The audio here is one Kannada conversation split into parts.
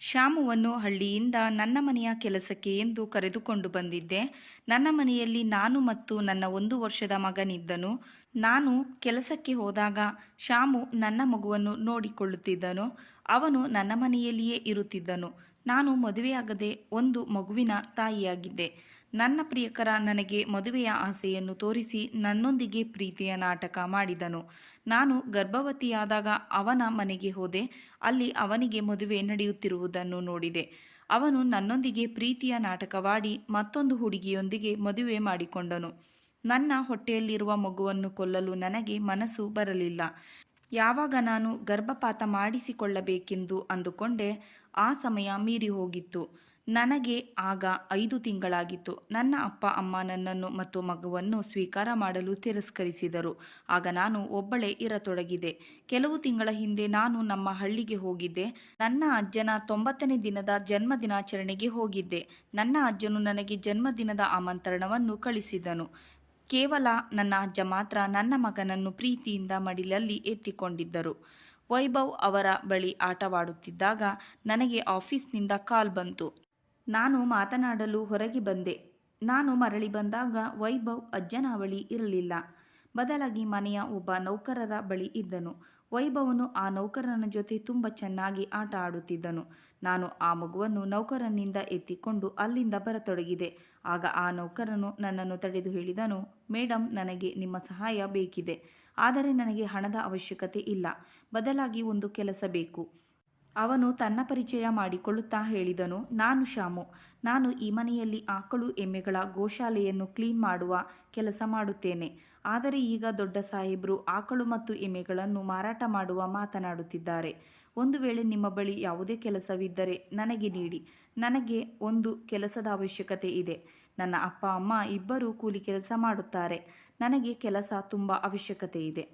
ಶ್ಯಾಮುವನ್ನು ಹಳ್ಳಿಯಿಂದ ನನ್ನ ಮನೆಯ ಕೆಲಸಕ್ಕೆ ಎಂದು ಕರೆದುಕೊಂಡು ಬಂದಿದ್ದೆ. ನನ್ನ ಮನೆಯಲ್ಲಿ ನಾನು ಮತ್ತು ನನ್ನ ಒಂದು ವರ್ಷದ ಮಗನಿದ್ದನು. ನಾನು ಕೆಲಸಕ್ಕೆ ಹೋದಾಗ ಶ್ಯಾಮು ನನ್ನ ಮಗುವನ್ನು ನೋಡಿಕೊಳ್ಳುತ್ತಿದ್ದನು. ಅವನು ನನ್ನ ಮನೆಯಲ್ಲಿಯೇ ಇರುತ್ತಿದ್ದನು. ನಾನು ಮದುವೆಯಾಗದೆ ಒಂದು ಮಗುವಿನ ತಾಯಿಯಾಗಿದ್ದೆ. ನನ್ನ ಪ್ರಿಯಕರ ನನಗೆ ಮದುವೆಯ ಆಸೆಯನ್ನು ತೋರಿಸಿ ನನ್ನೊಂದಿಗೆ ಪ್ರೀತಿಯ ನಾಟಕ ಮಾಡಿದನು. ನಾನು ಗರ್ಭವತಿಯಾದಾಗ ಅವನ ಮನೆಗೆ ಹೋದೆ. ಅಲ್ಲಿ ಅವನಿಗೆ ಮದುವೆ ನಡೆಯುತ್ತಿರುವುದನ್ನು ನೋಡಿದೆ. ಅವನು ನನ್ನೊಂದಿಗೆ ಪ್ರೀತಿಯ ನಾಟಕವಾಡಿ ಮತ್ತೊಂದು ಹುಡುಗಿಯೊಂದಿಗೆ ಮದುವೆ ಮಾಡಿಕೊಂಡನು. ನನ್ನ ಹೊಟ್ಟೆಯಲ್ಲಿರುವ ಮಗುವನ್ನು ಕೊಲ್ಲಲು ನನಗೆ ಮನಸ್ಸು ಬರಲಿಲ್ಲ. ಯಾವಾಗ ನಾನು ಗರ್ಭಪಾತ ಮಾಡಿಸಿಕೊಳ್ಳಬೇಕೆಂದು ಅಂದುಕೊಂಡೆ ಆ ಸಮಯ ಮೀರಿ ಹೋಗಿತ್ತು. ನನಗೆ ಆಗ ಐದು ತಿಂಗಳಾಗಿತ್ತು. ನನ್ನ ಅಪ್ಪ, ಅಮ್ಮ ನನ್ನನ್ನು ಮತ್ತು ಮಗುವನ್ನು ಸ್ವೀಕಾರ ಮಾಡಲು ತಿರಸ್ಕರಿಸಿದರು. ಆಗ ನಾನು ಒಬ್ಬಳೇ ಇರತೊಡಗಿದೆ. ಕೆಲವು ತಿಂಗಳ ಹಿಂದೆ ನಾನು ನಮ್ಮ ಹಳ್ಳಿಗೆ ಹೋಗಿದ್ದೆ. ನನ್ನ ಅಜ್ಜನ ತೊಂಬತ್ತನೇ ದಿನದ ಜನ್ಮದಿನಾಚರಣೆಗೆ ಹೋಗಿದ್ದೆ. ನನ್ನ ಅಜ್ಜನು ನನಗೆ ಜನ್ಮದಿನದ ಆಮಂತ್ರಣವನ್ನು ಕಳಿಸಿದನು. ಕೇವಲ ನನ್ನ ಅಜ್ಜ ಮಾತ್ರ ನನ್ನ ಮಗನನ್ನು ಪ್ರೀತಿಯಿಂದ ಮಡಿಲಲ್ಲಿ ಎತ್ತಿಕೊಂಡಿದ್ದರು. ವೈಭವ್ ಅವರ ಬಳಿ ಆಟವಾಡುತ್ತಿದ್ದಾಗ ನನಗೆ ಆಫೀಸ್ನಿಂದ ಕಾಲ್ ಬಂತು. ನಾನು ಮಾತನಾಡಲು ಹೊರಗೆ ಬಂದೆ. ನಾನು ಮರಳಿ ಬಂದಾಗ ವೈಭವ್ ಅಜ್ಜನ ಬಳಿ ಇರಲಿಲ್ಲ. ಬದಲಾಗಿ ಮನೆಯ ಒಬ್ಬ ನೌಕರರ ಬಳಿ ಇದ್ದನು. ವೈಭವನು ಆ ನೌಕರನ ಜೊತೆ ತುಂಬ ಚೆನ್ನಾಗಿ ಆಟ ಆಡುತ್ತಿದ್ದನು. ನಾನು ಆ ಮಗುವನ್ನು ನೌಕರನಿಂದ ಎತ್ತಿಕೊಂಡು ಅಲ್ಲಿಂದ ಬರತೊಡಗಿದೆ. ಆಗ ಆ ನೌಕರನು ನನ್ನನ್ನು ತಡೆದು ಹೇಳಿದನು ಮೇಡಮ್ ನನಗೆ ನಿಮ್ಮ ಸಹಾಯ ಬೇಕಿದೆ. ಆದರೆ ನನಗೆ ಹಣದ ಅವಶ್ಯಕತೆ ಇಲ್ಲ. ಬದಲಾಗಿ ಒಂದು ಕೆಲಸ ಬೇಕು. ಅವನು ತನ್ನ ಪರಿಚಯ ಮಾಡಿಕೊಳ್ಳುತ್ತಾ ಹೇಳಿದನು, ನಾನು ಶ್ಯಾಮು ನಾನು ಈ ಮನೆಯಲ್ಲಿ ಆಕಳು ಎಮ್ಮೆಗಳ ಗೋಶಾಲೆಯನ್ನು ಕ್ಲೀನ್ ಮಾಡುವ ಕೆಲಸ ಮಾಡುತ್ತೇನೆ. ಆದರೆ ಈಗ ದೊಡ್ಡ ಸಾಹೇಬರು ಆಕಳು ಮತ್ತು ಎಮ್ಮೆಗಳನ್ನು ಮಾರಾಟ ಮಾಡುವ ಮಾತನಾಡುತ್ತಿದ್ದಾರೆ. ಒಂದು ವೇಳೆ ನಿಮ್ಮ ಬಳಿ ಯಾವುದೇ ಕೆಲಸವಿದ್ದರೆ ನನಗೆ ನೀಡಿ. ನನಗೆ ಒಂದು ಕೆಲಸದ ಅವಶ್ಯಕತೆ ಇದೆ. ನನ್ನ ಅಪ್ಪ ಅಮ್ಮ ಇಬ್ಬರೂ ಕೂಲಿ ಕೆಲಸ ಮಾಡುತ್ತಾರೆ. ನನಗೆ ಕೆಲಸ ತುಂಬ ಅವಶ್ಯಕತೆ ಇದೆ.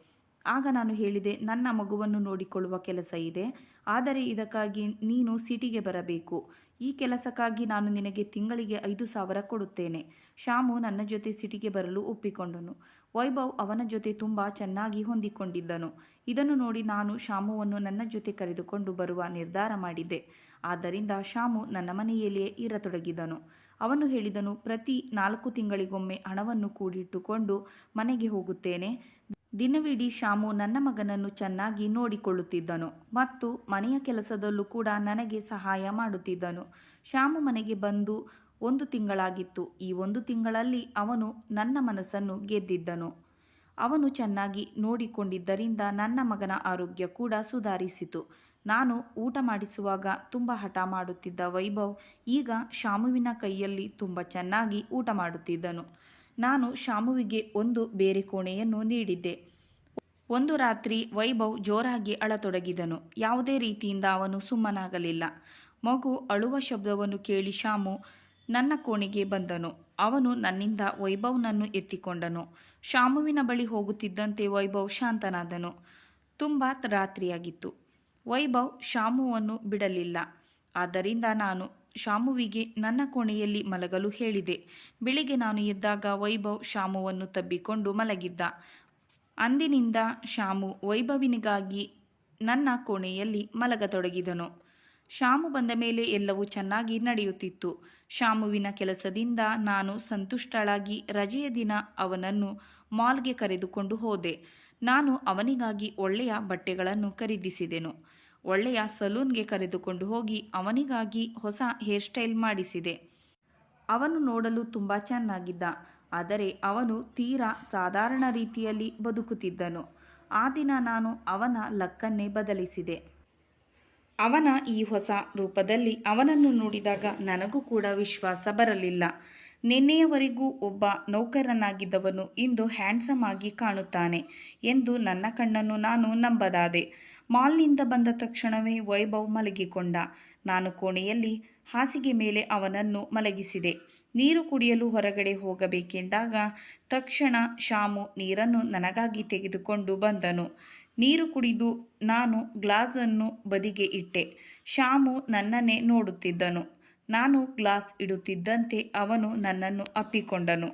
ಆಗ ನಾನು ಹೇಳಿದೆ, ನನ್ನ ಮಗುವನ್ನು ನೋಡಿಕೊಳ್ಳುವ ಕೆಲಸ ಇದೆ, ಆದರೆ ಇದಕ್ಕಾಗಿ ನೀನು ಸಿಟಿಗೆ ಬರಬೇಕು. ಈ ಕೆಲಸಕ್ಕಾಗಿ ನಾನು ನಿನಗೆ ತಿಂಗಳಿಗೆ ಐದು ಸಾವಿರ ಕೊಡುತ್ತೇನೆ. ಶ್ಯಾಮು ನನ್ನ ಜೊತೆ ಸಿಟಿಗೆ ಬರಲು ಒಪ್ಪಿಕೊಂಡನು. ವೈಭವ್ ಅವನ ಜೊತೆ ತುಂಬ ಚೆನ್ನಾಗಿ ಹೊಂದಿಕೊಂಡಿದ್ದನು. ಇದನ್ನು ನೋಡಿ ನಾನು ಶಾಮುವನ್ನು ನನ್ನ ಜೊತೆ ಕರೆದುಕೊಂಡು ಬರುವ ನಿರ್ಧಾರ ಮಾಡಿದ್ದೆ ಆದ್ದರಿಂದ ಶಾಮು ನನ್ನ ಮನೆಯಲ್ಲಿಯೇ ಇರತೊಡಗಿದನು. ಅವನು ಹೇಳಿದನು, ಪ್ರತಿ ನಾಲ್ಕು ತಿಂಗಳಿಗೊಮ್ಮೆ ಹಣವನ್ನು ಕೂಡಿಟ್ಟುಕೊಂಡು ಮನೆಗೆ ಹೋಗುತ್ತೇನೆ. ದಿನವಿಡೀ ಶಾಮು ನನ್ನ ಮಗನನ್ನು ಚೆನ್ನಾಗಿ ನೋಡಿಕೊಳ್ಳುತ್ತಿದ್ದನು ಮತ್ತು ಮನೆಯ ಕೆಲಸದಲ್ಲೂ ಕೂಡ ನನಗೆ ಸಹಾಯ ಮಾಡುತ್ತಿದ್ದನು. ಶಾಮು ಮನೆಗೆ ಬಂದು ಒಂದು ತಿಂಗಳಾಗಿತ್ತು. ಈ ಒಂದು ತಿಂಗಳಲ್ಲಿ ಅವನು ನನ್ನ ಮನಸ್ಸನ್ನು ಗೆದ್ದಿದ್ದನು. ಅವನು ಚೆನ್ನಾಗಿ ನೋಡಿಕೊಂಡಿದ್ದರಿಂದ ನನ್ನ ಮಗನ ಆರೋಗ್ಯ ಕೂಡ ಸುಧಾರಿಸಿತು. ನಾನು ಊಟ ಮಾಡಿಸುವಾಗ ತುಂಬ ಹಠ ಮಾಡುತ್ತಿದ್ದ ವೈಭವ್ ಈಗ ಶಾಮುವಿನ ಕೈಯಲ್ಲಿ ತುಂಬ ಚೆನ್ನಾಗಿ ಊಟ ಮಾಡುತ್ತಿದ್ದನು. ನಾನು ಶಾಮುವಿಗೆ ಒಂದು ಬೇರೆ ಕೋಣೆಯನ್ನು ನೀಡಿದ್ದೆ. ಒಂದು ರಾತ್ರಿ ವೈಭವ್ ಜೋರಾಗಿ ಅಳತೊಡಗಿದನು. ಯಾವುದೇ ರೀತಿಯಿಂದ ಅವನು ಸುಮ್ಮನಾಗಲಿಲ್ಲ. ಮಗು ಅಳುವ ಶಬ್ದವನ್ನು ಕೇಳಿ ಶಾಮು ನನ್ನ ಕೋಣೆಗೆ ಬಂದನು. ಅವನು ನನ್ನಿಂದ ವೈಭವ್ನನ್ನು ಎತ್ತಿಕೊಂಡನು. ಶಾಮುವಿನ ಬಳಿ ಹೋಗುತ್ತಿದ್ದಂತೆ ವೈಭವ್ ಶಾಂತನಾದನು. ತುಂಬ ರಾತ್ರಿಯಾಗಿತ್ತು. ವೈಭವ್ ಶಾಮುವನ್ನು ಬಿಡಲಿಲ್ಲ. ಆದ್ದರಿಂದ ನಾನು ಶಾಮುವಿಗೆ ನನ್ನ ಕೋಣೆಯಲ್ಲಿ ಮಲಗಲು ಹೇಳಿದೆ. ಬೆಳಿಗ್ಗೆ ನಾನು ಎದ್ದಾಗ ವೈಭವ್ ಶಾಮುವನ್ನು ತಬ್ಬಿಕೊಂಡು ಮಲಗಿದ್ದ. ಅಂದಿನಿಂದ ಶಾಮು ವೈಭವಿನಿಗಾಗಿ ನನ್ನ ಕೋಣೆಯಲ್ಲಿ ಮಲಗತೊಡಗಿದನು. ಶಾಮು ಬಂದ ಮೇಲೆ ಎಲ್ಲವೂ ಚೆನ್ನಾಗಿ ನಡೆಯುತ್ತಿತ್ತು. ಶಾಮುವಿನ ಕೆಲಸದಿಂದ ನಾನು ಸಂತುಷ್ಟಳಾಗಿ ರಜೆಯ ದಿನ ಅವನನ್ನು ಮಾಲ್ಗೆ ಕರೆದುಕೊಂಡು ಹೋದೆ. ನಾನು ಅವನಿಗಾಗಿ ಒಳ್ಳೆಯ ಬಟ್ಟೆಗಳನ್ನು ಖರೀದಿಸಿದೆನು. ಒಳ್ಳೆಯ ಸಲೂನ್ಗೆ ಕರೆದುಕೊಂಡು ಹೋಗಿ ಅವನಿಗಾಗಿ ಹೊಸ ಹೇರ್ ಸ್ಟೈಲ್ ಮಾಡಿಸಿದೆ. ಅವನು ನೋಡಲು ತುಂಬ ಚೆನ್ನಾಗಿದ್ದ. ಆದರೆ ಅವನು ತೀರಾ ಸಾಧಾರಣ ರೀತಿಯಲ್ಲಿ ಬದುಕುತ್ತಿದ್ದನು. ಆ ದಿನ ನಾನು ಅವನ ಲಕ್ಕನ್ನೇ ಬದಲಿಸಿದೆ. ಅವನ ಈ ಹೊಸ ರೂಪದಲ್ಲಿ ಅವನನ್ನು ನೋಡಿದಾಗ ನನಗೂ ಕೂಡ ವಿಶ್ವಾಸ ಬರಲಿಲ್ಲ. ನಿನ್ನೆಯವರೆಗೂ ಒಬ್ಬ ನೌಕರನಾಗಿದ್ದವನು ಇಂದು ಹ್ಯಾಂಡ್ಸಮ್ ಆಗಿ ಕಾಣುತ್ತಾನೆ ಎಂದು ನನ್ನ ಕಣ್ಣನ್ನು ನಾನು ನಂಬದಾದೆ. ಮಾಲ್ನಿಂದ ಬಂದ ತಕ್ಷಣವೇ ವೈಭವ್ ಮಲಗಿಕೊಂಡ. ನಾನು ಕೋಣೆಯಲ್ಲಿ ಹಾಸಿಗೆ ಮೇಲೆ ಅವನನ್ನು ಮಲಗಿಸಿದೆ. ನೀರು ಕುಡಿಯಲು ಹೊರಗಡೆ ಹೋಗಬೇಕೆಂದಾಗ ತಕ್ಷಣ ಶಾಮು ನೀರನ್ನು ನನಗಾಗಿ ತೆಗೆದುಕೊಂಡು ಬಂದನು. ನೀರು ಕುಡಿದು ನಾನು ಗ್ಲಾಸನ್ನು ಬದಿಗೆ ಇಟ್ಟೆ. ಶಾಮು ನನ್ನನ್ನೇ ನೋಡುತ್ತಿದ್ದನು. ನಾನು ಗ್ಲಾಸ್ ಇಡುತ್ತಿದ್ದಂತೆ ಅವನು ನನ್ನನ್ನು ಅಪ್ಪಿಕೊಂಡನು.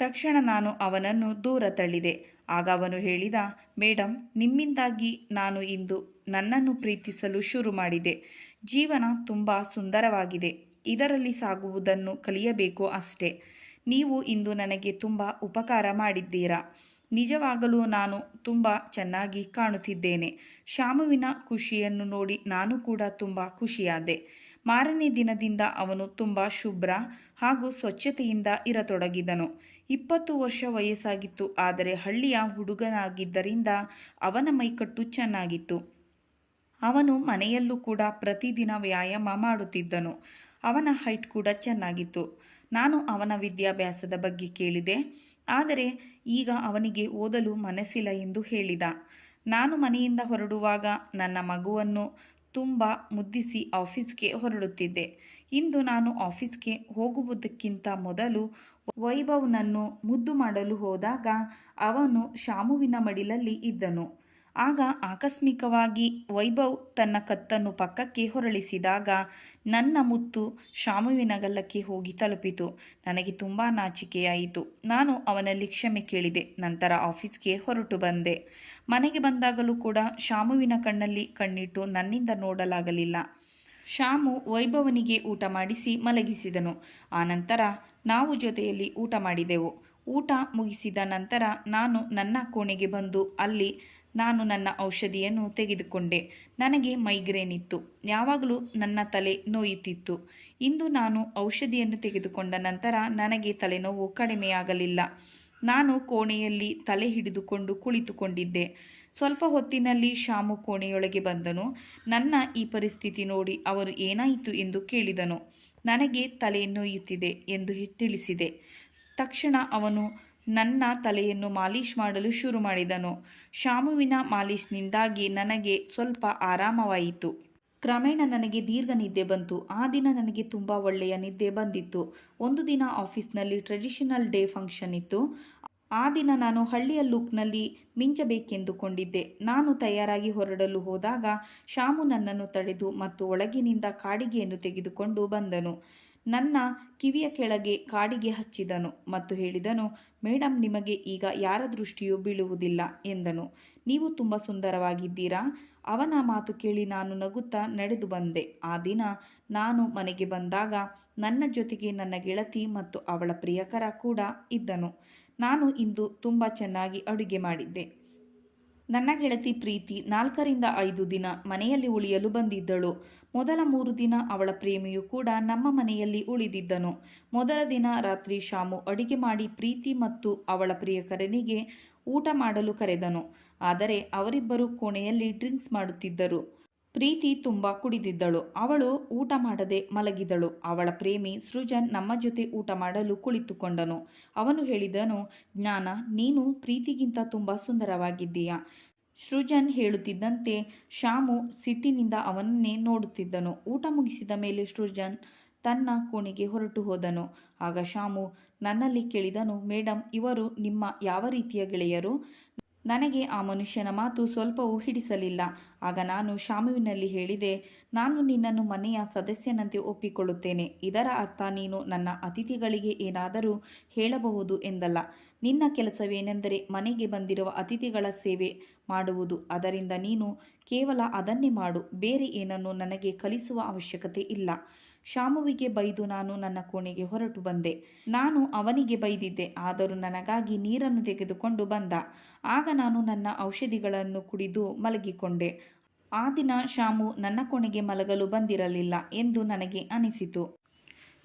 ತಕ್ಷಣ ನಾನು ಅವನನ್ನು ದೂರ ತಳ್ಳಿದೆ. ಆಗ ಅವನು ಹೇಳಿದ ಮೇಡಮ್ ನಿಮ್ಮಿಂದಾಗಿ ನಾನು ಇಂದು ನನ್ನನ್ನು ಪ್ರೀತಿಸಲು ಶುರು ಮಾಡಿದೆ. ಜೀವನ ತುಂಬ ಸುಂದರವಾಗಿದೆ. ಇದರಲ್ಲಿ ಸಾಗುವುದನ್ನು ಕಲಿಯಬೇಕು ಅಷ್ಟೇ. ನೀವು ಇಂದು ನನಗೆ ತುಂಬ ಉಪಕಾರ ಮಾಡಿದ್ದೀರಾ. ನಿಜವಾಗಲೂ ನಾನು ತುಂಬ ಚೆನ್ನಾಗಿ ಕಾಣುತ್ತಿದ್ದೇನೆ. ಶಾಮುವಿನ ಖುಷಿಯನ್ನು ನೋಡಿ ನಾನು ಕೂಡ ತುಂಬ ಖುಷಿಯಾದೆ. ಮಾರನೇ ದಿನದಿಂದ ಅವನು ತುಂಬ ಶುಭ್ರ ಹಾಗೂ ಸ್ವಚ್ಛತೆಯಿಂದ ಇರತೊಡಗಿದನು. ಇಪ್ಪತ್ತು ವರ್ಷ ವಯಸ್ಸಾಗಿತ್ತು. ಆದರೆ ಹಳ್ಳಿಯ ಹುಡುಗನಾಗಿದ್ದರಿಂದ ಅವನ ಮೈಕಟ್ಟು ಚೆನ್ನಾಗಿತ್ತು. ಅವನು ಮನೆಯಲ್ಲೂ ಕೂಡ ಪ್ರತಿದಿನ ವ್ಯಾಯಾಮ ಮಾಡುತ್ತಿದ್ದನು. ಅವನ ಹೈಟ್ ಕೂಡ ಚೆನ್ನಾಗಿತ್ತು. ನಾನು ಅವನ ವಿದ್ಯಾಭ್ಯಾಸದ ಬಗ್ಗೆ ಕೇಳಿದೆ. ಆದರೆ ಈಗ ಅವನಿಗೆ ಓದಲು ಮನಸ್ಸಿಲ್ಲ ಎಂದು ಹೇಳಿದ. ನಾನು ಮನೆಯಿಂದ ಹೊರಡುವಾಗ ನನ್ನ ಮಗುವನ್ನು ತುಂಬ ಮುದ್ದಿಸಿ ಆಫೀಸ್ಗೆ ಹೊರಡುತ್ತಿದ್ದೆ. ಇಂದು ನಾನು ಆಫೀಸ್ಗೆ ಹೋಗುವುದಕ್ಕಿಂತ ಮೊದಲು ವೈಭವ್ನನ್ನು ಮುದ್ದು ಮಾಡಲು ಹೋದಾಗ ಅವನು ಶಾಮುವಿನ ಮಡಿಲಲ್ಲಿ ಇದ್ದನು. ಆಗ ಆಕಸ್ಮಿಕವಾಗಿ ವೈಭವ್ ತನ್ನ ಕತ್ತನ್ನು ಪಕ್ಕಕ್ಕೆ ಹೊರಳಿಸಿದಾಗ ನನ್ನ ಮುತ್ತು ಶಾಮುವಿನ ಗಲ್ಲಕ್ಕೆ ಹೋಗಿ ತಲುಪಿತು. ನನಗೆ ತುಂಬ ನಾಚಿಕೆಯಾಯಿತು. ನಾನು ಅವನಲ್ಲಿ ಕ್ಷಮೆ ಕೇಳಿದೆ. ನಂತರ ಆಫೀಸ್ಗೆ ಹೊರಟು ಬಂದೆ. ಮನೆಗೆ ಬಂದಾಗಲೂ ಕೂಡ ಶಾಮುವಿನ ಕಣ್ಣಲ್ಲಿ ಕಣ್ಣಿಟ್ಟು ನನ್ನಿಂದ ನೋಡಲಾಗಲಿಲ್ಲ. ಶಾಮು ವೈಭವನಿಗೆ ಊಟ ಮಾಡಿಸಿ ಮಲಗಿಸಿದನು. ಆನಂತರ ನಾವು ಜೊತೆಯಲ್ಲಿ ಊಟ ಮಾಡಿದೆವು. ಊಟ ಮುಗಿಸಿದ ನಂತರ ನಾನು ನನ್ನ ಕೋಣೆಗೆ ಬಂದು ಅಲ್ಲಿ ನಾನು ನನ್ನ ಔಷಧಿಯನ್ನು ತೆಗೆದುಕೊಂಡೆ. ನನಗೆ ಮೈಗ್ರೇನ್ ಇತ್ತು. ಯಾವಾಗಲೂ ನನ್ನ ತಲೆ ನೋಯುತ್ತಿತ್ತು. ಇಂದು ನಾನು ಔಷಧಿಯನ್ನು ತೆಗೆದುಕೊಂಡ ನಂತರ ನನಗೆ ತಲೆನೋವು ಕಡಿಮೆಯಾಗಲಿಲ್ಲ. ನಾನು ಕೋಣೆಯಲ್ಲಿ ತಲೆ ಹಿಡಿದುಕೊಂಡು ಕುಳಿತುಕೊಂಡಿದ್ದೆ. ಸ್ವಲ್ಪ ಹೊತ್ತಿನಲ್ಲಿ ಶಾಮು ಕೋಣೆಯೊಳಗೆ ಬಂದನು. ನನ್ನ ಈ ಪರಿಸ್ಥಿತಿ ನೋಡಿ ಅವರು ಏನಾಯಿತು ಎಂದು ಕೇಳಿದನು. ನನಗೆ ತಲೆ ನೋಯುತ್ತಿದೆ ಎಂದು ತಿಳಿಸಿದೆ. ತಕ್ಷಣ ಅವನು ನನ್ನ ತಲೆಯನ್ನು ಮಾಲೀಶ್ ಮಾಡಲು ಶುರು ಮಾಡಿದನು. ಶಾಮುವಿನ ಮಾಲೀಶ್ನಿಂದಾಗಿ ನನಗೆ ಸ್ವಲ್ಪ ಆರಾಮವಾಯಿತು. ಕ್ರಮೇಣ ನನಗೆ ದೀರ್ಘ ನಿದ್ದೆ ಬಂತು. ಆ ದಿನ ನನಗೆ ತುಂಬ ಒಳ್ಳೆಯ ನಿದ್ದೆ ಬಂದಿತ್ತು. ಒಂದು ದಿನ ಆಫೀಸ್ನಲ್ಲಿ ಟ್ರೆಡಿಷನಲ್ ಡೇ ಫಂಕ್ಷನ್ ಇತ್ತು. ಆ ದಿನ ನಾನು ಹಳ್ಳಿಯ ಲುಕ್ನಲ್ಲಿ ಮಿಂಚಬೇಕೆಂದುಕೊಂಡಿದ್ದೆ. ನಾನು ತಯಾರಾಗಿ ಹೊರಡಲು ಹೋದಾಗ ಶಾಮು ನನ್ನನ್ನು ತಡೆದು ಮತ್ತು ಒಳಗಿನಿಂದ ಕಾಡಿಗೆಯನ್ನು ತೆಗೆದುಕೊಂಡು ಬಂದನು. ನನ್ನ ಕಿವಿಯ ಕೆಳಗೆ ಕಾಡಿಗೆ ಹಚ್ಚಿದನು ಮತ್ತು ಹೇಳಿದನು ಮೇಡಮ್ ನಿಮಗೆ ಈಗ ಯಾರ ದೃಷ್ಟಿಯೂ ಬೀಳುವುದಿಲ್ಲ ಎಂದನು. ನೀವು ತುಂಬ ಸುಂದರವಾಗಿದ್ದೀರಾ? ಅವನ ಮಾತು ಕೇಳಿ ನಾನು ನಗುತ್ತಾ ನಡೆದು ಬಂದೆ. ಆ ದಿನ ನಾನು ಮನೆಗೆ ಬಂದಾಗ ನನ್ನ ಜೊತೆಗೆ ನನ್ನ ಗೆಳತಿ ಮತ್ತು ಅವಳ ಪ್ರಿಯಕರ ಕೂಡ ಇದ್ದನು. ನಾನು ಇಂದು ತುಂಬ ಚೆನ್ನಾಗಿ ಅಡುಗೆ ಮಾಡಿದ್ದೆ. ನನ್ನ ಗೆಳತಿ ಪ್ರೀತಿ ನಾಲ್ಕರಿಂದ ಐದು ದಿನ ಮನೆಯಲ್ಲಿ ಉಳಿಯಲು ಬಂದಿದ್ದಳು. ಮೊದಲ ಮೂರು ದಿನ ಅವಳ ಪ್ರೇಮಿಯು ಕೂಡ ನಮ್ಮ ಮನೆಯಲ್ಲಿ ಉಳಿದಿದ್ದನು. ಮೊದಲ ದಿನ ರಾತ್ರಿ ಶಾಮು ಅಡಿಗೆ ಮಾಡಿ ಪ್ರೀತಿ ಮತ್ತು ಅವಳ ಪ್ರಿಯಕರನಿಗೆ ಊಟ ಮಾಡಲು ಕರೆದನು. ಆದರೆ ಅವರಿಬ್ಬರು ಕೋಣೆಯಲ್ಲಿ ಡ್ರಿಂಕ್ಸ್ ಮಾಡುತ್ತಿದ್ದರು. ಪ್ರೀತಿ ತುಂಬ ಕುಡಿದಿದ್ದಳು. ಅವಳು ಊಟ ಮಾಡದೆ ಮಲಗಿದಳು. ಅವಳ ಪ್ರೇಮಿ ಸೃಜನ್ ನಮ್ಮ ಜೊತೆ ಊಟ ಮಾಡಲು ಕುಳಿತುಕೊಂಡನು. ಅವನು ಹೇಳಿದನು, ಜ್ಞಾನ, ನೀನು ಪ್ರೀತಿಗಿಂತ ತುಂಬ ಸುಂದರವಾಗಿದ್ದೀಯಾ? ಸೃಜನ್ ಹೇಳುತ್ತಿದ್ದಂತೆ ಶಾಮು ಸಿಟ್ಟಿನಿಂದ ಅವನನ್ನೇ ನೋಡುತ್ತಿದ್ದನು. ಊಟ ಮುಗಿಸಿದ ಮೇಲೆ ಸೃಜನ್ ತನ್ನ ಕೋಣೆಗೆ ಹೊರಟು ಹೋದನು. ಆಗ ಶಾಮು ನನ್ನಲ್ಲಿ ಕೇಳಿದನು ಮೇಡಮ್ ಇವರು ನಿಮ್ಮ ಯಾವ ರೀತಿಯ ಗೆಳೆಯರು? ನನಗೆ ಆ ಮನುಷ್ಯನ ಮಾತು ಸ್ವಲ್ಪವೂ ಹಿಡಿಸಲಿಲ್ಲ. ಆಗ ನಾನು ಶಾಮುವಿನಲ್ಲಿ ಹೇಳಿದೆ, ನಾನು ನಿನ್ನನ್ನು ಮನೆಯ ಸದಸ್ಯನಂತೆ ಒಪ್ಪಿಕೊಳ್ಳುತ್ತೇನೆ. ಇದರ ಅರ್ಥ ನೀನು ನನ್ನ ಅತಿಥಿಗಳಿಗೆ ಏನಾದರೂ ಹೇಳಬಹುದು ಎಂದಲ್ಲ. ನಿನ್ನ ಕೆಲಸವೇನೆಂದರೆ ಮನೆಗೆ ಬಂದಿರುವ ಅತಿಥಿಗಳ ಸೇವೆ ಮಾಡುವುದು. ಅದರಿಂದ ನೀನು ಕೇವಲ ಅದನ್ನೇ ಮಾಡು. ಬೇರೆ ಏನನ್ನು ನನಗೆ ಕಲಿಸುವ ಅವಶ್ಯಕತೆ ಇಲ್ಲ. ಶಾಮುವಿಗೆ ಬೈದು ನಾನು ನನ್ನ ಕೋಣೆಗೆ ಹೊರಟು ಬಂದೆ. ನಾನು ಅವನಿಗೆ ಬೈದಿದ್ದೆ, ಆದರೂ ನನಗಾಗಿ ನೀರನ್ನು ತೆಗೆದುಕೊಂಡು ಬಂದ. ಆಗ ನಾನು ನನ್ನ ಔಷಧಿಗಳನ್ನು ಕುಡಿದು ಮಲಗಿಕೊಂಡೆ. ಆ ದಿನ ಶಾಮು ನನ್ನ ಕೋಣೆಗೆ ಮಲಗಲು ಬಂದಿರಲಿಲ್ಲ ಎಂದು ನನಗೆ ಅನಿಸಿತು.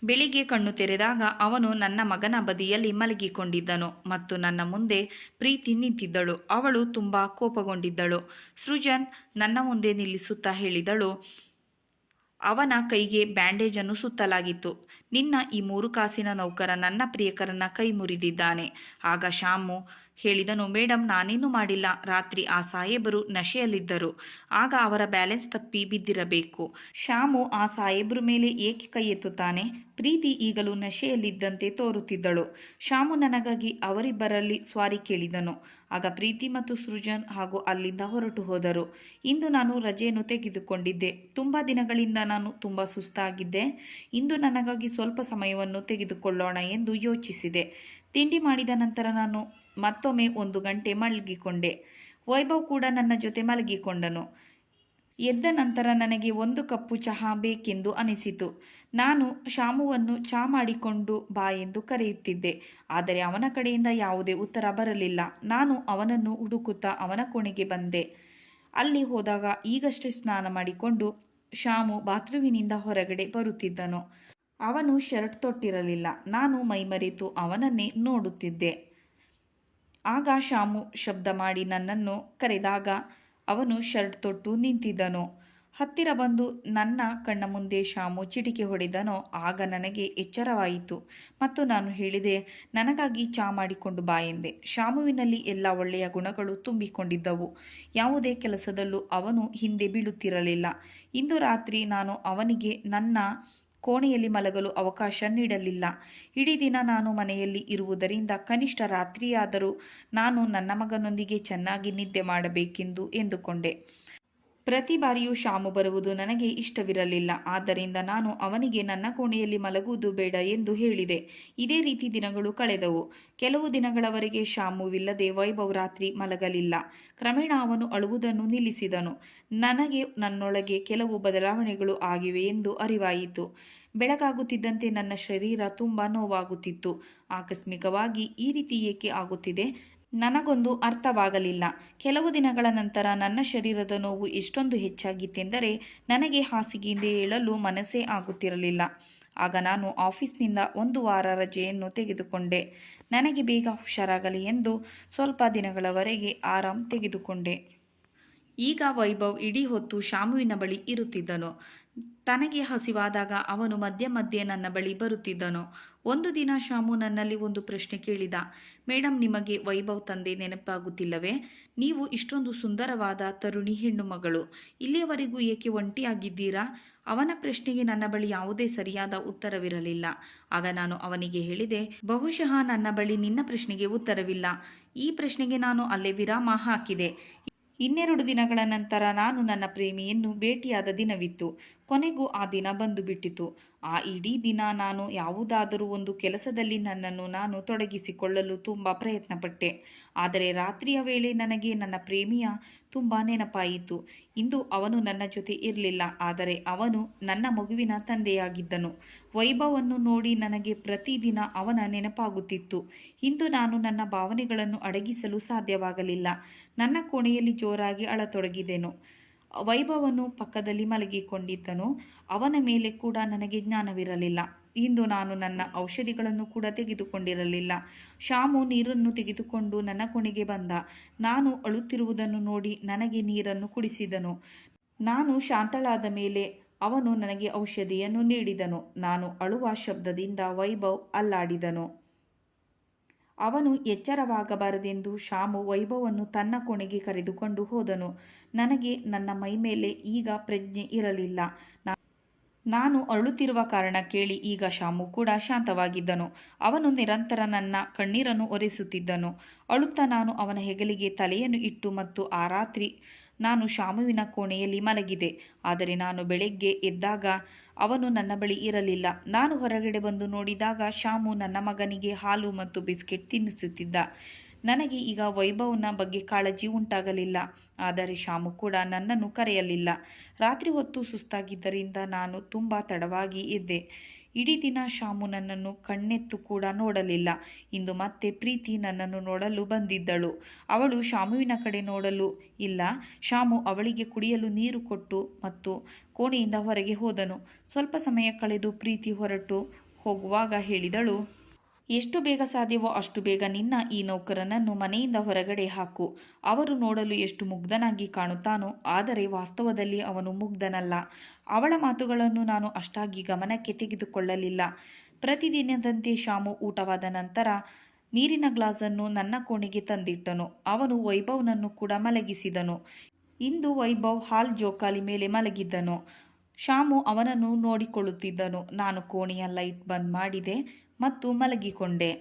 ಬೆಳಿಗ್ಗೆ ಕಣ್ಣು ತೆರೆದಾಗ ಅವನು ನನ್ನ ಮಗನ ಬದಿಯಲ್ಲಿ ಮಲಗಿಕೊಂಡಿದ್ದನು ಮತ್ತು ನನ್ನ ಮುಂದೆ ಪ್ರೀತಿ ನಿಂತಿದ್ದಳು. ಅವಳು ತುಂಬ ಕೋಪಗೊಂಡಿದ್ದಳು. ಸೃಜನ್ ನನ್ನ ಮುಂದೆ ನಿಲ್ಲಿಸುತ್ತಾ ಹೇಳಿದಳು ಅವನ ಕೈಗೆ ಬ್ಯಾಂಡೇಜನ್ನು ಸುತ್ತಲಾಗಿತ್ತು. ನಿನ್ನ ಈ ಮೂರು ಕಾಸಿನ ನೌಕರ ನನ್ನ ಪ್ರಿಯಕರನ್ನ ಕೈ ಮುರಿದಿದ್ದಾನೆ ಆಗ ಶಾಮು ಹೇಳಿದನು ಮೇಡಮ್ ನಾನೇನು ಮಾಡಿಲ್ಲ. ರಾತ್ರಿ ಆ ಸಾಹೇಬರು ನಶೆಯಲ್ಲಿದ್ದರು. ಆಗ ಅವರ ಬ್ಯಾಲೆನ್ಸ್ ತಪ್ಪಿ ಬಿದ್ದಿರಬೇಕು. ಶ್ಯಾಮು ಆ ಸಾಹೇಬ್ರ ಮೇಲೆ ಏಕೆ ಕೈ ಎತ್ತುತ್ತಾನೆ? ಪ್ರೀತಿ ಈಗಲೂ ನಶೆಯಲ್ಲಿದ್ದಂತೆ ತೋರುತ್ತಿದ್ದಳು. ಶ್ಯಾಮು ನನಗಾಗಿ ಅವರಿಬ್ಬರಲ್ಲಿ ಸ್ವಾರಿ ಕೇಳಿದನು. ಆಗ ಪ್ರೀತಿ ಮತ್ತು ಸೃಜನ್ ಹಾಗೂ ಅಲ್ಲಿಂದ ಹೊರಟು ಹೋದರು. ಇಂದು ನಾನು ರಜೆಯನ್ನು ತೆಗೆದುಕೊಂಡಿದ್ದೆ. ತುಂಬ ದಿನಗಳಿಂದ ನಾನು ತುಂಬ ಸುಸ್ತಾಗಿದ್ದೆ. ಇಂದು ನನಗಾಗಿ ಸ್ವಲ್ಪ ಸಮಯವನ್ನು ತೆಗೆದುಕೊಳ್ಳೋಣ ಎಂದು ಯೋಚಿಸಿದೆ. ತಿಂಡಿ ಮಾಡಿದ ನಂತರ ನಾನು ಮತ್ತೊಮ್ಮೆ ಒಂದು ಗಂಟೆ ಮಲಗಿಕೊಂಡೆ. ವೈಭವ್ ಕೂಡ ನನ್ನ ಜೊತೆ ಮಲಗಿಕೊಂಡನು. ಎದ್ದ ನಂತರ ನನಗೆ ಒಂದು ಕಪ್ಪು ಚಹಾ ಬೇಕೆಂದು ಅನಿಸಿತು. ನಾನು ಶಾಮುವನ್ನು ಚಹಾ ಮಾಡಿಕೊಂಡು ಬಾ ಎಂದು ಕರೆಯುತ್ತಿದ್ದೆ. ಆದರೆ ಅವನ ಕಡೆಯಿಂದ ಯಾವುದೇ ಉತ್ತರ ಬರಲಿಲ್ಲ. ನಾನು ಅವನನ್ನು ಹುಡುಕುತ್ತಾ ಅವನ ಕೋಣೆಗೆ ಬಂದೆ. ಅಲ್ಲಿ ಹೋದಾಗ ಈಗಷ್ಟೇ ಸ್ನಾನ ಮಾಡಿಕೊಂಡು ಶಾಮು ಬಾತ್ರೂಮಿನಿಂದ ಹೊರಗಡೆ ಬರುತ್ತಿದ್ದನು. ಅವನು ಶರ್ಟ್ ತೊಟ್ಟಿರಲಿಲ್ಲ. ನಾನು ಮೈಮರೆತು ಅವನನ್ನೇ ನೋಡುತ್ತಿದ್ದೆ. ಆಗ ಶಾಮು ಶಬ್ದ ಮಾಡಿ ನನ್ನನ್ನು ಕರೆದಾಗ ಅವನು ಶರ್ಟ್ ತೊಟ್ಟು ನಿಂತಿದ್ದನು. ಹತ್ತಿರ ಬಂದು ನನ್ನ ಕಣ್ಣ ಮುಂದೆ ಶಾಮು ಚಿಟಿಕೆ ಹೊಡೆದನೋ ಆಗ ನನಗೆ ಎಚ್ಚರವಾಯಿತು. ಮತ್ತು ನಾನು ಹೇಳಿದೆ, ನನಗಾಗಿ ಚಾ ಮಾಡಿಕೊಂಡು ಬಾ ಎಂದೆ. ಶಾಮುವಿನಲ್ಲಿ ಎಲ್ಲ ಒಳ್ಳೆಯ ಗುಣಗಳು ತುಂಬಿಕೊಂಡಿದ್ದವು. ಯಾವುದೇ ಕೆಲಸದಲ್ಲೂ ಅವನು ಹಿಂದೆ ಬೀಳುತ್ತಿರಲಿಲ್ಲ. ಇಂದು ರಾತ್ರಿ ನಾನು ಅವನಿಗೆ ನನ್ನ ಕೋಣೆಯಲ್ಲಿ ಮಲಗಲು ಅವಕಾಶ ನೀಡಲಿಲ್ಲ. ಇಡೀ ದಿನ ನಾನು ಮನೆಯಲ್ಲಿ ಇರುವುದರಿಂದ ಕನಿಷ್ಠ ರಾತ್ರಿಯಾದರೂ ನಾನು ನನ್ನ ಮಗನೊಂದಿಗೆ ಚೆನ್ನಾಗಿ ನಿದ್ದೆ ಮಾಡಬೇಕೆಂದು ಎಂದುಕೊಂಡೆ. ಪ್ರತಿ ಬಾರಿಯೂ ಶಾಮು ಬರುವುದು ನನಗೆ ಇಷ್ಟವಿರಲಿಲ್ಲ. ಆದ್ದರಿಂದ ನಾನು ಅವನಿಗೆ ನನ್ನ ಕೋಣೆಯಲ್ಲಿ ಮಲಗುವುದು ಬೇಡ ಎಂದು ಹೇಳಿದೆ. ಇದೇ ರೀತಿ ದಿನಗಳು ಕಳೆದವು. ಕೆಲವು ದಿನಗಳವರೆಗೆ ಶಾಮುವಿಲ್ಲದೆ ವೈಭವ್ ರಾತ್ರಿ ಮಲಗಲಿಲ್ಲ. ಕ್ರಮೇಣ ಅವನು ಅಳುವುದನ್ನು ನಿಲ್ಲಿಸಿದನು. ನನಗೆ ನನ್ನೊಳಗೆ ಕೆಲವು ಬದಲಾವಣೆಗಳು ಆಗಿವೆ ಎಂದು ಅರಿವಾಯಿತು. ಬೆಳಗಾಗುತ್ತಿದ್ದಂತೆ ನನ್ನ ಶರೀರ ತುಂಬ ನೋವಾಗುತ್ತಿತ್ತು. ಆಕಸ್ಮಿಕವಾಗಿ ಈ ರೀತಿ ಏಕೆ ಆಗುತ್ತಿದೆ? ನನಗೊಂದು ಅರ್ಥವಾಗಲಿಲ್ಲ. ಕೆಲವು ದಿನಗಳ ನಂತರ ನನ್ನ ಶರೀರದ ನೋವು ಎಷ್ಟೊಂದು ಹೆಚ್ಚಾಗಿತ್ತೆಂದರೆ ನನಗೆ ಹಾಸಿಗೆಯಿಂದ ಏಳಲು ಮನಸ್ಸೇ ಆಗುತ್ತಿರಲಿಲ್ಲ. ಆಗ ನಾನು ಆಫೀಸ್ನಿಂದ ಒಂದು ವಾರ ರಜೆಯನ್ನು ತೆಗೆದುಕೊಂಡೆ. ನನಗೆ ಬೇಗ ಹುಷಾರಾಗಲಿ ಎಂದು ಸ್ವಲ್ಪ ದಿನಗಳವರೆಗೆ ಆರಾಮ್ ತೆಗೆದುಕೊಂಡೆ. ಈಗ ವೈಭವ್ ಇಡೀ ಹೊತ್ತು ಶಾಮುವಿನ ಬಳಿ ಇರುತ್ತಿದ್ದನು ತನಗೆ ಹಸಿವಾದಾಗ ಅವನು ಮಧ್ಯೆ ಮಧ್ಯೆ ನನ್ನ ಬಳಿ ಬರುತ್ತಿದ್ದನು. ಒಂದು ದಿನ ಶಾಮು ನನ್ನಲ್ಲಿ ಒಂದು ಪ್ರಶ್ನೆ ಕೇಳಿದ. ಮೇಡಮ್ ನಿಮಗೆ ವೈಭವ್ ತಂದೆ ನೆನಪಾಗುತ್ತಿಲ್ಲವೇ? ನೀವು ಇಷ್ಟೊಂದು ಸುಂದರವಾದ ತರುಣಿ ಹೆಣ್ಣು ಮಗಳು. ಇಲ್ಲಿಯವರೆಗೂ ಏಕೆ ಒಂಟಿಯಾಗಿದ್ದೀರಾ? ಅವನ ಪ್ರಶ್ನೆಗೆ ನನ್ನ ಬಳಿ ಯಾವುದೇ ಸರಿಯಾದ ಉತ್ತರವಿರಲಿಲ್ಲ. ಆಗ ನಾನು ಅವನಿಗೆ ಹೇಳಿದೆ, ಬಹುಶಃ ನನ್ನ ಬಳಿ ನಿನ್ನ ಪ್ರಶ್ನೆಗೆ ಉತ್ತರವಿಲ್ಲ. ಈ ಪ್ರಶ್ನೆಗೆ ನಾನು ಅಲ್ಲೇ ವಿರಾಮ ಹಾಕಿದೆ. ಇನ್ನೆರಡು ದಿನಗಳ ನಂತರ ನಾನು ನನ್ನ ಪ್ರೇಮಿಯನ್ನು ಭೇಟಿಯಾದ ದಿನವಿತ್ತು. ಕೊನೆಗೂ ಆ ದಿನ ಬಂದು ಬಿಟ್ಟಿತು ಆ ಇಡೀ ದಿನ ನಾನು ಯಾವುದಾದರೂ ಒಂದು ಕೆಲಸದಲ್ಲಿ ನನ್ನನ್ನು ನಾನು ತೊಡಗಿಸಿಕೊಳ್ಳಲು ತುಂಬ ಪ್ರಯತ್ನಪಟ್ಟೆ. ಆದರೆ ರಾತ್ರಿಯ ವೇಳೆ ನನಗೆ ನನ್ನ ಪ್ರೇಮಿಯ ತುಂಬ ನೆನಪಾಯಿತು. ಇಂದು ಅವನು ನನ್ನ ಜೊತೆ ಇರಲಿಲ್ಲ. ಆದರೆ ಅವನು ನನ್ನ ಮಗುವಿನ ತಂದೆಯಾಗಿದ್ದನು. ವೈಭವವನ್ನು ನೋಡಿ ನನಗೆ ಪ್ರತಿದಿನ ಅವನ ನೆನಪಾಗುತ್ತಿತ್ತು. ಇಂದು ನಾನು ನನ್ನ ಭಾವನೆಗಳನ್ನು ಅಡಗಿಸಲು ಸಾಧ್ಯವಾಗಲಿಲ್ಲ. ನನ್ನ ಕೋಣೆಯಲ್ಲಿ ಜೋರಾಗಿ ಅಳತೊಡಗಿದೆನು. ವೈಭವನು ಪಕ್ಕದಲ್ಲಿ ಮಲಗಿಕೊಂಡಿದ್ದನು. ಅವನ ಮೇಲೆ ಕೂಡ ನನಗೆ ಜ್ಞಾನವಿರಲಿಲ್ಲ. ಇಂದು ನಾನು ನನ್ನ ಔಷಧಿಗಳನ್ನು ಕೂಡ ತೆಗೆದುಕೊಂಡಿರಲಿಲ್ಲ. ಶಾಮು ನೀರನ್ನು ತೆಗೆದುಕೊಂಡು ನನ್ನ ಕೊನೆಗೆ ಬಂದ. ನಾನು ಅಳುತ್ತಿರುವುದನ್ನು ನೋಡಿ ನನಗೆ ನೀರನ್ನು ಕುಡಿಸಿದನು. ನಾನು ಶಾಂತಳಾದ ಮೇಲೆ ಅವನು ನನಗೆ ಔಷಧಿಯನ್ನು ನೀಡಿದನು. ನಾನು ಅಳುವ ಶಬ್ದದಿಂದ ವೈಭವ್ ಅಲ್ಲಾಡಿದನು. ಅವನು ಎಚ್ಚರವಾಗಬಾರದೆಂದು ಶಾಮು ವೈಭವನ್ನು ತನ್ನ ಕೋಣೆಗೆ ಕರೆದುಕೊಂಡು ಹೋದನು. ನನಗೆ ನನ್ನ ಮೈಮೇಲೆ ಈಗ ಪ್ರಜ್ಞೆ ಇರಲಿಲ್ಲ. ನಾನು ಅಳುತ್ತಿರುವ ಕಾರಣ ಕೇಳಿ ಈಗ ಶಾಮು ಕೂಡ ಶಾಂತವಾಗಿದ್ದನು. ಅವನು ನಿರಂತರ ನನ್ನ ಕಣ್ಣೀರನ್ನು ಒರೆಸುತ್ತಿದ್ದನು. ಅಳುತ್ತಾ ನಾನು ಅವನ ಹೆಗಲಿಗೆ ತಲೆಯನ್ನು ಇಟ್ಟು ಮತ್ತು ಆ ರಾತ್ರಿ ನಾನು ಶಾಮುವಿನ ಕೋಣೆಯಲ್ಲಿ ಮಲಗಿದೆ. ಆದರೆ ನಾನು ಬೆಳಗ್ಗೆ ಎದ್ದಾಗ ಅವನು ನನ್ನ ಬಳಿ ಇರಲಿಲ್ಲ. ನಾನು ಹೊರಗಡೆ ಬಂದು ನೋಡಿದಾಗ ಶಾಮು ನನ್ನ ಮಗನಿಗೆ ಹಾಲು ಮತ್ತು ಬಿಸ್ಕೆಟ್ ತಿನ್ನಿಸುತ್ತಿದ್ದ. ನನಗೆ ಈಗ ವೈಭವ್ನ ಬಗ್ಗೆ ಕಾಳಜಿ ಉಂಟಾಗಲಿಲ್ಲ. ಆದರೆ ಶಾಮು ಕೂಡ ನನ್ನನ್ನು ಕರೆಯಲಿಲ್ಲ. ರಾತ್ರಿ ಹೊತ್ತು ಸುಸ್ತಾಗಿದ್ದರಿಂದ ನಾನು ತುಂಬ ತಡವಾಗಿ ಇದ್ದೆ ಇಡೀ ದಿನ ಶಾಮು ನನ್ನನ್ನು ಕಣ್ಣೆತ್ತು ಕೂಡ ನೋಡಲಿಲ್ಲ. ಇಂದು ಮತ್ತೆ ಪ್ರೀತಿ ನನ್ನನ್ನು ನೋಡಲು ಬಂದಿದ್ದಳು. ಅವಳು ಶಾಮುವಿನ ಕಡೆ ನೋಡಲು ಇಲ್ಲ. ಶಾಮು ಅವಳಿಗೆ ಕುಡಿಯಲು ನೀರು ಕೊಟ್ಟು ಮತ್ತು ಕೋಣೆಯಿಂದ ಹೊರಗೆ ಹೋದನು. ಸ್ವಲ್ಪ ಸಮಯ ಕಳೆದು ಪ್ರೀತಿ ಹೊರಟು ಹೋಗುವಾಗ ಹೇಳಿದಳು ಎಷ್ಟು ಬೇಗ ಸಾಧ್ಯವೋ ಅಷ್ಟು ಬೇಗ ನಿನ್ನ ಈ ನೌಕರನನ್ನು ಮನೆಯಿಂದ ಹೊರಗಡೆ ಹಾಕು. ಅವರು ನೋಡಲು ಎಷ್ಟು ಮುಗ್ಧನಾಗಿ ಕಾಣುತ್ತಾನೋ, ಆದರೆ ವಾಸ್ತವದಲ್ಲಿ ಅವನು ಮುಗ್ಧನಲ್ಲ. ಅವಳ ಮಾತುಗಳನ್ನು ನಾನು ಅಷ್ಟಾಗಿ ಗಮನಕ್ಕೆ ತೆಗೆದುಕೊಳ್ಳಲಿಲ್ಲ. ಪ್ರತಿದಿನದಂತೆ ಶಾಮು ಊಟವಾದ ನಂತರ ನೀರಿನ ಗ್ಲಾಸನ್ನು ನನ್ನ ಕೋಣೆಗೆ ತಂದಿಟ್ಟನು. ಅವನು ವೈಭವ್ನನ್ನು ಕೂಡ ಮಲಗಿಸಿದನು. ಇಂದು ವೈಭವ್ ಹಾಲ್ ಜೋಕಾಲಿ ಮೇಲೆ ಮಲಗಿದ್ದನು. ಶಾಮು ಅವನನ್ನು ನೋಡಿಕೊಳ್ಳುತ್ತಿದ್ದನು. ನಾನು ಕೋಣೆಯ ಲೈಟ್ ಬಂದ್ ಮಾಡಿದೆ ಮತ್ತು ಮಲಗಿಕೊಂಡೆ.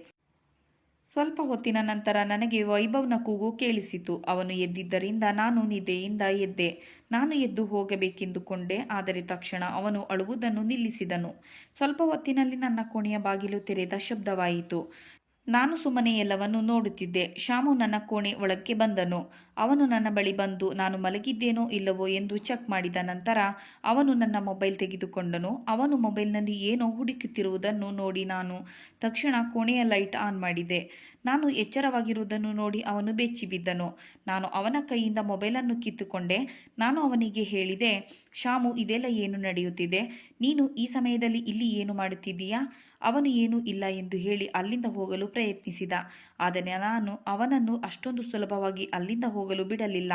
ಸ್ವಲ್ಪ ಹೊತ್ತಿನ ನಂತರ ನನಗೆ ವೈಭವ್ನ ಕೂಗು ಕೇಳಿಸಿತು. ಅವನು ಎದ್ದಿದ್ದರಿಂದ ನಾನು ನಿದ್ದೆಯಿಂದ ಎದ್ದೆ. ನಾನು ಎದ್ದು ಹೋಗಬೇಕೆಂದುಕೊಂಡೆ, ಆದರೆ ತಕ್ಷಣ ಅವನು ಅಳುವುದನ್ನು ನಿಲ್ಲಿಸಿದನು. ಸ್ವಲ್ಪ ಹೊತ್ತಿನಲ್ಲಿ ನನ್ನ ಕೋಣೆಯ ಬಾಗಿಲು ತೆರೆದ ಶಬ್ದವಾಯಿತು. ನಾನು ಸುಮ್ಮನೆ ಎಲ್ಲವನ್ನು ನೋಡುತ್ತಿದ್ದೆ. ಶ್ಯಾಮು ನನ್ನ ಕೋಣೆ ಒಳಕ್ಕೆ ಬಂದನು. ಅವನು ನನ್ನ ಬಳಿ ಬಂದು, ನಾನು ಮಲಗಿದ್ದೇನೋ ಇಲ್ಲವೋ ಎಂದು ಚೆಕ್ ಮಾಡಿದ ನಂತರ ಅವನು ನನ್ನ ಮೊಬೈಲ್ ತೆಗೆದುಕೊಂಡನು. ಅವನು ಮೊಬೈಲ್ನಲ್ಲಿ ಏನೋ ಹುಡುಕುತ್ತಿರುವುದನ್ನು ನೋಡಿ ನಾನು ತಕ್ಷಣ ಕೋಣೆಯ ಲೈಟ್ ಆನ್ ಮಾಡಿದೆ. ನಾನು ಎಚ್ಚರವಾಗಿರುವುದನ್ನು ನೋಡಿ ಅವನು ಬೆಚ್ಚಿಬಿದ್ದನು ನಾನು ಅವನ ಕೈಯಿಂದ ಮೊಬೈಲನ್ನು ಕಿತ್ತುಕೊಂಡೆ. ನಾನು ಅವನಿಗೆ ಹೇಳಿದೆ ಶ್ಯಾಮು ಇದೆಲ್ಲ ಏನು ನಡೆಯುತ್ತಿದೆ? ನೀನು ಈ ಸಮಯದಲ್ಲಿ ಇಲ್ಲಿ ಏನು ಮಾಡುತ್ತಿದ್ದೀಯಾ? ಅವನು ಏನೂ ಇಲ್ಲ ಎಂದು ಹೇಳಿ ಅಲ್ಲಿಂದ ಹೋಗಲು ಪ್ರಯತ್ನಿಸಿದ. ಆದರೆ ನಾನು ಅವನನ್ನು ಅಷ್ಟೊಂದು ಸುಲಭವಾಗಿ ಅಲ್ಲಿಂದ ಹೋಗಲು ಬಿಡಲಿಲ್ಲ.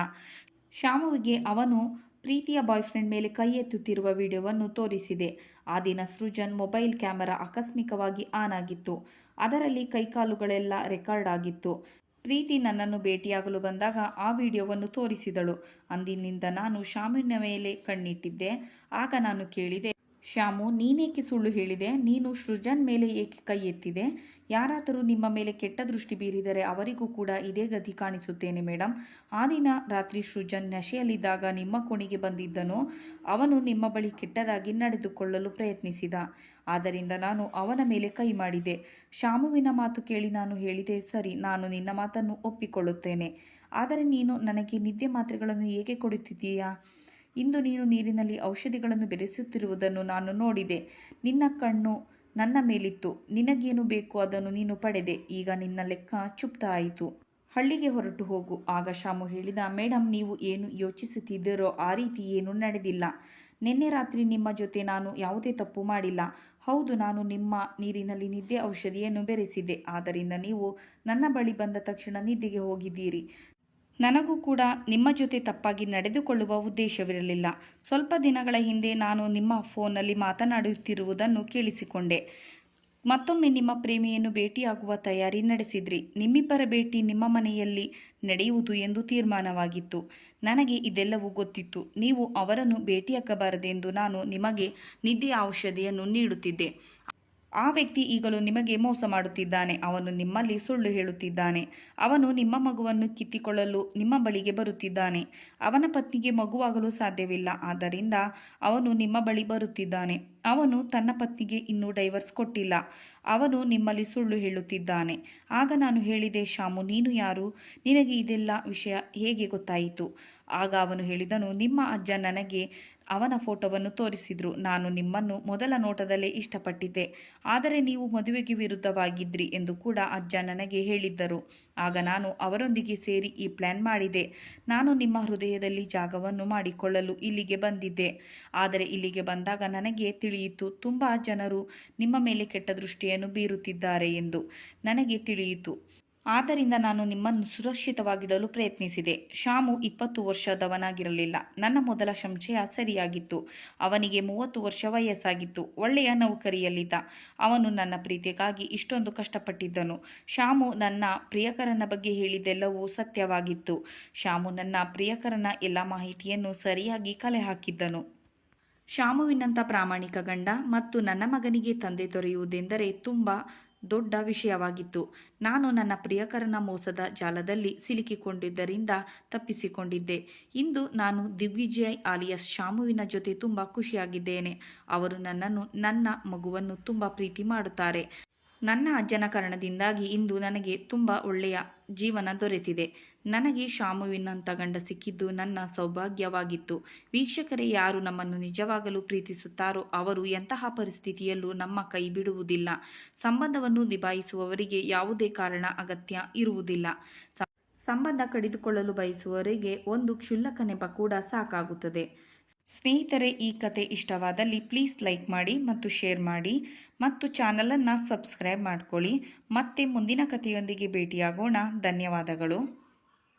ಶ್ಯಾಮುವಿಗೆ ಅವನು ಪ್ರೀತಿಯ ಬಾಯ್ಫ್ರೆಂಡ್ ಮೇಲೆ ಕೈ ಎತ್ತುತ್ತಿರುವ ವಿಡಿಯೋವನ್ನು ತೋರಿಸಿದೆ. ಆ ದಿನ ಸೃಜನ್ ಮೊಬೈಲ್ ಕ್ಯಾಮೆರಾ ಆಕಸ್ಮಿಕವಾಗಿ ಆನ್ ಆಗಿತ್ತು. ಅದರಲ್ಲಿ ಕೈಕಾಲುಗಳೆಲ್ಲ ರೆಕಾರ್ಡ್ ಆಗಿತ್ತು. ಪ್ರೀತಿ ನನ್ನನ್ನು ಭೇಟಿಯಾಗಲು ಬಂದಾಗ ಆ ವಿಡಿಯೋವನ್ನು ತೋರಿಸಿದಳು. ಅಂದಿನಿಂದ ನಾನು ಶಾಮಿನ ಮೇಲೆ ಕಣ್ಣಿಟ್ಟಿದ್ದೆ. ಆಗ ನಾನು ಕೇಳಿದೆ ಶ್ಯಾಮು ನೀನೇಕೆ ಸುಳ್ಳು ಹೇಳಿದೆ? ನೀನು ಸೃಜನ್ ಮೇಲೆ ಏಕೆ ಕೈ ಎತ್ತಿದೆ? ಯಾರಾದರೂ ನಿಮ್ಮ ಮೇಲೆ ಕೆಟ್ಟ ದೃಷ್ಟಿ ಬೀರಿದರೆ ಅವರಿಗೂ ಕೂಡ ಇದೇ ಗತಿ ಕಾಣಿಸುತ್ತೇನೆ ಮೇಡಮ್ ಆ ದಿನ ರಾತ್ರಿ ಸೃಜನ್ ನಶೆಯಲ್ಲಿದ್ದಾಗ ನಿಮ್ಮ ಕೋಣೆಗೆ ಬಂದಿದ್ದನು. ಅವನು ನಿಮ್ಮ ಬಳಿ ಕೆಟ್ಟದಾಗಿ ನಡೆದುಕೊಳ್ಳಲು ಪ್ರಯತ್ನಿಸಿದ. ಆದ್ದರಿಂದ ನಾನು ಅವನ ಮೇಲೆ ಕೈ ಮಾಡಿದೆ. ಶ್ಯಾಮುವಿನ ಮಾತು ಕೇಳಿ ನಾನು ಹೇಳಿದೆ, ಸರಿ, ನಾನು ನಿನ್ನ ಮಾತನ್ನು ಒಪ್ಪಿಕೊಳ್ಳುತ್ತೇನೆ. ಆದರೆ ನೀನು ನನಗೆ ನಿದ್ದೆ ಮಾತ್ರೆಗಳನ್ನು ಏಕೆ ಕೊಡುತ್ತಿದ್ದೀಯಾ? ಇಂದು ನೀನು ನೀರಿನಲ್ಲಿ ಔಷಧಿಗಳನ್ನು ಬೆರೆಸುತ್ತಿರುವುದನ್ನು ನಾನು ನೋಡಿದೆ. ನಿನ್ನ ಕಣ್ಣು ನನ್ನ ಮೇಲಿತ್ತು. ನಿನಗೇನು ಬೇಕು ಅದನ್ನು ನೀನು ಪಡೆದೆ. ಈಗ ನಿನ್ನ ಲೆಕ್ಕ ಚುಪ್ತಾಯಿತು ಹಳ್ಳಿಗೆ ಹೊರಟು ಹೋಗು. ಆಗ ಶಾಮು ಹೇಳಿದ ಮೇಡಮ್ ನೀವು ಏನು ಯೋಚಿಸುತ್ತಿದ್ದೀರೋ ಆ ರೀತಿ ಏನೂ ನಡೆದಿಲ್ಲ. ನಿನ್ನೆ ರಾತ್ರಿ ನಿಮ್ಮ ಜೊತೆ ನಾನು ಯಾವುದೇ ತಪ್ಪು ಮಾಡಿಲ್ಲ. ಹೌದು, ನಾನು ನಿಮ್ಮ ನೀರಿನಲ್ಲಿ ನಿದ್ದೆ ಔಷಧಿಯನ್ನು ಬೆರೆಸಿದೆ ಆದ್ದರಿಂದ ನೀವು ನನ್ನ ಬಳಿ ಬಂದ ತಕ್ಷಣ ನಿದ್ದೆಗೆ ಹೋಗಿದ್ದೀರಿ. ನನಗೂ ಕೂಡ ನಿಮ್ಮ ಜೊತೆ ತಪ್ಪಾಗಿ ನಡೆದುಕೊಳ್ಳುವ ಉದ್ದೇಶವಿರಲಿಲ್ಲ. ಸ್ವಲ್ಪ ದಿನಗಳ ಹಿಂದೆ ನಾನು ನಿಮ್ಮ ಫೋನಲ್ಲಿ ಮಾತನಾಡುತ್ತಿರುವುದನ್ನು ಕೇಳಿಸಿಕೊಂಡೆ. ಮತ್ತೊಮ್ಮೆ ನಿಮ್ಮ ಪ್ರೇಮಿಯನ್ನು ಭೇಟಿಯಾಗುವ ತಯಾರಿ ನಡೆಸಿದ್ರಿ. ನಿಮ್ಮಿಬ್ಬರ ಭೇಟಿ ನಿಮ್ಮ ಮನೆಯಲ್ಲಿ ನಡೆಯುವುದು ಎಂದು ತೀರ್ಮಾನವಾಗಿತ್ತು. ನನಗೆ ಇದೆಲ್ಲವೂ ಗೊತ್ತಿತ್ತು. ನೀವು ಅವರನ್ನು ಭೇಟಿಯಾಗಬಾರದೆಂದು ನಾನು ನಿಮಗೆ ನಿದ್ದೆಯ ಔಷಧಿಯನ್ನು ನೀಡುತ್ತಿದ್ದೆ. ಆ ವ್ಯಕ್ತಿ ಈಗಲೂ ನಿಮಗೆ ಮೋಸ ಮಾಡುತ್ತಿದ್ದಾನೆ. ಅವನು ನಿಮ್ಮಲ್ಲಿ ಸುಳ್ಳು ಹೇಳುತ್ತಿದ್ದಾನೆ. ಅವನು ನಿಮ್ಮ ಮಗುವನ್ನು ಕಿತ್ತಿಕೊಳ್ಳಲು ನಿಮ್ಮ ಬಳಿಗೆ ಬರುತ್ತಿದ್ದಾನೆ. ಅವನ ಪತ್ನಿಗೆ ಮಗುವಾಗಲು ಸಾಧ್ಯವಿಲ್ಲ. ಆದ್ದರಿಂದ ಅವನು ನಿಮ್ಮ ಬಳಿ ಬರುತ್ತಿದ್ದಾನೆ. ಅವನು ತನ್ನ ಪತ್ನಿಗೆ ಇನ್ನೂ ಡೈವರ್ಸ್ ಕೊಟ್ಟಿಲ್ಲ. ಅವನು ನಿಮ್ಮಲ್ಲಿ ಸುಳ್ಳು ಹೇಳುತ್ತಿದ್ದಾನೆ. ಆಗ ನಾನು ಹೇಳಿದೆ, ಶಾಮು, ನೀನು ಯಾರು? ನಿನಗೆ ಇದೆಲ್ಲ ವಿಷಯ ಹೇಗೆ ಗೊತ್ತಾಯಿತು? ಆಗ ಅವನು ಹೇಳಿದನು, ನಿಮ್ಮ ಅಜ್ಜ ನನಗೆ ಅವನ ಫೋಟೋವನ್ನು ತೋರಿಸಿದ್ರು. ನಾನು ನಿಮ್ಮನ್ನು ಮೊದಲ ನೋಟದಲ್ಲೇ ಇಷ್ಟಪಟ್ಟಿದ್ದೆ. ಆದರೆ ನೀವು ಮದುವೆಗೆ ವಿರುದ್ಧವಾಗಿದ್ರಿ ಎಂದು ಕೂಡ ಅಜ್ಜ ನನಗೆ ಹೇಳಿದ್ದರು. ಆಗ ನಾನು ಅವರೊಂದಿಗೆ ಸೇರಿ ಈ ಪ್ಲ್ಯಾನ್ ಮಾಡಿದೆ. ನಾನು ನಿಮ್ಮ ಹೃದಯದಲ್ಲಿ ಜಾಗವನ್ನು ಮಾಡಿಕೊಳ್ಳಲು ಇಲ್ಲಿಗೆ ಬಂದಿದ್ದೆ. ಆದರೆ ಇಲ್ಲಿಗೆ ಬಂದಾಗ ನನಗೆ ತಿಳಿಯಿತು, ತುಂಬ ಜನರು ನಿಮ್ಮ ಮೇಲೆ ಕೆಟ್ಟ ದೃಷ್ಟಿಯನ್ನು ಬೀರುತ್ತಿದ್ದಾರೆ ಎಂದು ನನಗೆ ತಿಳಿಯಿತು. ಆದ್ದರಿಂದ ನಾನು ನಿಮ್ಮನ್ನು ಸುರಕ್ಷಿತವಾಗಿಡಲು ಪ್ರಯತ್ನಿಸಿದೆ. ಶಾಮು ಇಪ್ಪತ್ತು ವರ್ಷದವನಾಗಿರಲಿಲ್ಲ. ನನ್ನ ಮೊದಲ ಸಂಶಯ ಸರಿಯಾಗಿತ್ತು. ಅವನಿಗೆ ಮೂವತ್ತು ವರ್ಷ ವಯಸ್ಸಾಗಿತ್ತು. ಒಳ್ಳೆಯ ನೌಕರಿಯಲ್ಲಿದ್ದ. ಅವನು ನನ್ನ ಪ್ರೀತಿಗಾಗಿ ಇಷ್ಟೊಂದು ಕಷ್ಟಪಟ್ಟಿದ್ದನು. ಶಾಮು ನನ್ನ ಪ್ರಿಯಕರನ ಬಗ್ಗೆ ಹೇಳಿದೆಲ್ಲವೂ ಸತ್ಯವಾಗಿತ್ತು. ಶಾಮು ನನ್ನ ಪ್ರಿಯಕರನ ಎಲ್ಲ ಮಾಹಿತಿಯನ್ನು ಸರಿಯಾಗಿ ಕಲೆ ಹಾಕಿದ್ದನು. ಶಾಮುವಿನಂಥ ಪ್ರಾಮಾಣಿಕ ಗಂಡ ಮತ್ತು ನನ್ನ ಮಗನಿಗೆ ತಂದೆ ದೊರೆಯುವುದೆಂದರೆ ತುಂಬ ದೊಡ್ಡ ವಿಷಯವಾಗಿತ್ತು. ನಾನು ನನ್ನ ಪ್ರಿಯಕರನ ಮೋಸದ ಜಾಲದಲ್ಲಿ ಸಿಲುಕಿಕೊಂಡಿದ್ದರಿಂದ ತಪ್ಪಿಸಿಕೊಂಡಿದ್ದೆ. ಇಂದು ನಾನು ದಿಗ್ವಿಜಯ್ ಆಲಿಯಸ್ ಶಾಮುವಿನ ಜೊತೆ ತುಂಬ ಖುಷಿಯಾಗಿದ್ದೇನೆ. ಅವರು ನನ್ನನ್ನು, ನನ್ನ ಮಗುವನ್ನು ತುಂಬ ಪ್ರೀತಿ ಮಾಡುತ್ತಾರೆ. ನನ್ನ ಅಜ್ಜನ ಕಾರಣದಿಂದಾಗಿ ಇಂದು ನನಗೆ ತುಂಬ ಒಳ್ಳೆಯ ಜೀವನ ದೊರೆತಿದೆ. ನನಗೆ ಶಾಮುವಿನಂಥ ಗಂಡ ಸಿಕ್ಕಿದ್ದು ನನ್ನ ಸೌಭಾಗ್ಯವಾಗಿತ್ತು. ವೀಕ್ಷಕರೇ, ಯಾರು ನಮ್ಮನ್ನು ನಿಜವಾಗಲು ಪ್ರೀತಿಸುತ್ತಾರೋ ಅವರು ಎಂತಹ ಪರಿಸ್ಥಿತಿಯಲ್ಲೂ ನಮ್ಮ ಕೈ ಬಿಡುವುದಿಲ್ಲ. ಸಂಬಂಧವನ್ನು ನಿಭಾಯಿಸುವವರಿಗೆ ಯಾವುದೇ ಕಾರಣ ಅಗತ್ಯ ಇರುವುದಿಲ್ಲ. ಸಂಬಂಧ ಕಡಿದುಕೊಳ್ಳಲು ಬಯಸುವವರಿಗೆ ಒಂದು ಕ್ಷುಲ್ಲಕ ನೆಪ ಕೂಡ ಸಾಕಾಗುತ್ತದೆ. ಸ್ನೇಹಿತರೆ, ಈ ಕತೆ ಇಷ್ಟವಾದಲ್ಲಿ ಪ್ಲೀಸ್ ಲೈಕ್ ಮಾಡಿ ಮತ್ತು ಶೇರ್ ಮಾಡಿ ಮತ್ತು ಚಾನಲನ್ನು ಸಬ್ಸ್ಕ್ರೈಬ್ ಮಾಡ್ಕೊಳ್ಳಿ. ಮತ್ತೆ ಮುಂದಿನ ಕಥೆಯೊಂದಿಗೆ ಭೇಟಿಯಾಗೋಣ. ಧನ್ಯವಾದಗಳು.